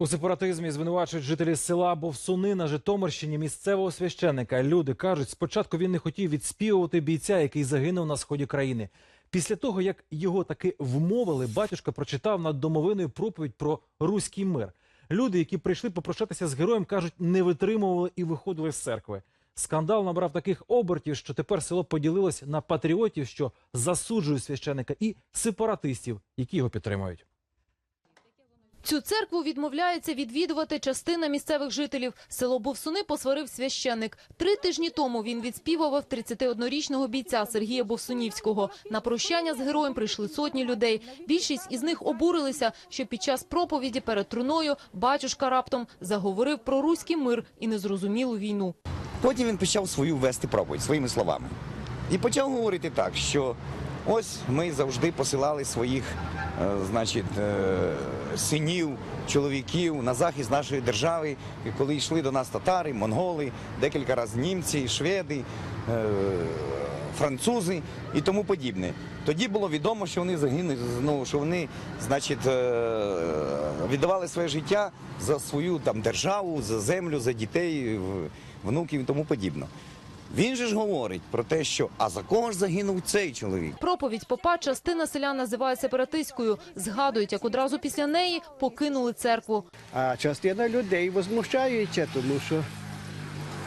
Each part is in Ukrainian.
У сепаратизмі звинувачують жителі села Бовсуни на Житомирщині місцевого священника. Люди кажуть, спочатку він не хотів відспівувати бійця, який загинув на сході країни. Після того, як його таки вмовили, батюшка прочитав над домовиною проповідь про руський мир. Люди, які прийшли попрощатися з героєм, кажуть, не витримували і виходили з церкви. Скандал набрав таких обертів, що тепер село поділилось на патріотів, що засуджують священика, і сепаратистів, які його підтримують. Цю церкву відмовляється відвідувати частина місцевих жителів. Село Бовсуни посварив священник. Три тижні тому він відспівував 31-річного бійця Сергія Бовсунівського. На прощання з героєм прийшли сотні людей. Більшість із них обурилися, що під час проповіді перед труною батюшка раптом заговорив про руський мир і незрозумілу війну. Потім він почав свою вести проповідь своїми словами. І почав говорити так, що ось ми завжди посилали своїх значить, е, синів, чоловіків на захист нашої держави, коли йшли до нас татари, монголи, декілька разів німці, шведи. е, Французи і тому подібне. Тоді було відомо, що вони загинули, ну, що вони, значить, е, віддавали своє життя за свою там державу, за землю, за дітей, внуків і тому подібне. Він же ж говорить про те, що а за кого ж загинув цей чоловік? Проповідь попа частина селян називає сепаратистською. Згадують, як одразу після неї покинули церкву. А частина людей возмущається, тому що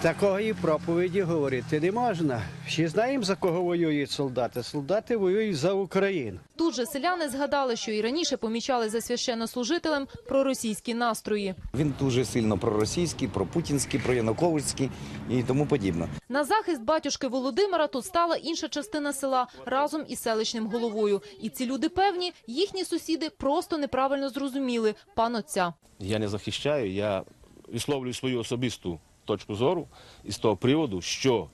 такої проповіді говорити не можна. Всі знаємо, за кого воюють солдати. Солдати воюють за Україну. Тут же селяни згадали, що і раніше помічали за священнослужителем проросійські настрої. Він дуже сильно проросійський, пропутінський, проянуковицький і тому подібне. На захист батюшки Володимира тут стала інша частина села разом із селищним головою. І ці люди певні, їхні сусіди просто неправильно зрозуміли пан отця. Я не захищаю, я висловлюю свою особисту точку зору із того приводу, що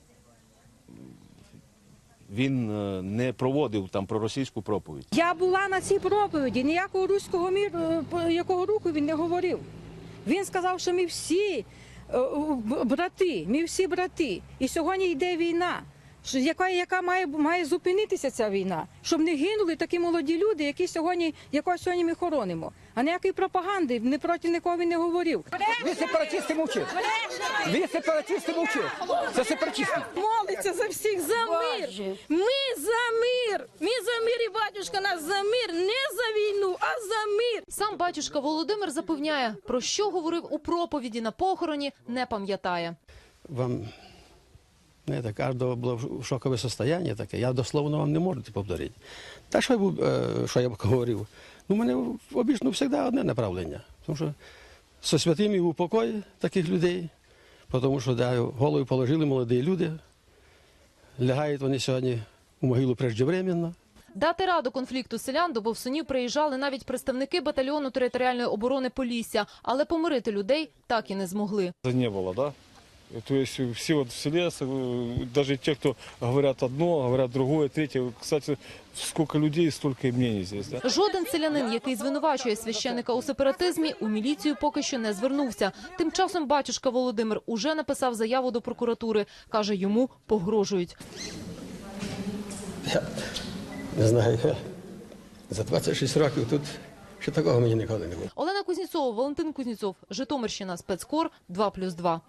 він е, не проводив там проросійську проповідь. Я була на цій проповіді, ніякого руського міру, е, якого руху він не говорив. Він сказав, що ми всі е, брати, ми всі брати. І сьогодні йде війна. Що- Яка, яка має, має зупинитися ця війна, щоб не гинули такі молоді люди, які сьогодні, якого сьогодні ми хоронимо. А ніякої пропаганди не проти нікого він не говорив. Ви сепаратисти мовчите. Ви сепаратисти мовчите. Це сепаратисти. Молиться за всіх за мир. Ми за мир. Ми за мир і батюшка нас за мир, не за війну, а за мир. Сам батюшка Володимир запевняє, про що говорив у проповіді на похороні, не пам'ятає. Вам знаєте, кожного було в шокове состояние таке. Я дословно вам не можу це повторити. Та що я, був, е, що я б говорив? Ну, у мене обічно завжди одне направлення. Тому що со святими в упокої таких людей, тому що да, голову положили молоді люди, лягають вони сьогодні у могилу преждевременно. Дати раду конфлікту селян до Бовсунів приїжджали навіть представники батальйону територіальної оборони Полісся, але помирити людей так і не змогли. Это не было, да? То есть все вот в селе, даже те, кто говорят одно, говорят другое, третье. Кстати, сколько людей, столько и мнений здесь, да? Жоден селянин, який звинувачує священика у сепаратизмі, у міліцію поки що не звернувся. Тим часом батюшка Володимир уже написав заяву до прокуратури. Каже, йому погрожують. Не знаю, за 26 років тут ще такого мені ніколи не було. Олена Кузнєцова, Валентин Кузнєцов, Житомирщина, спецкор 2+,2.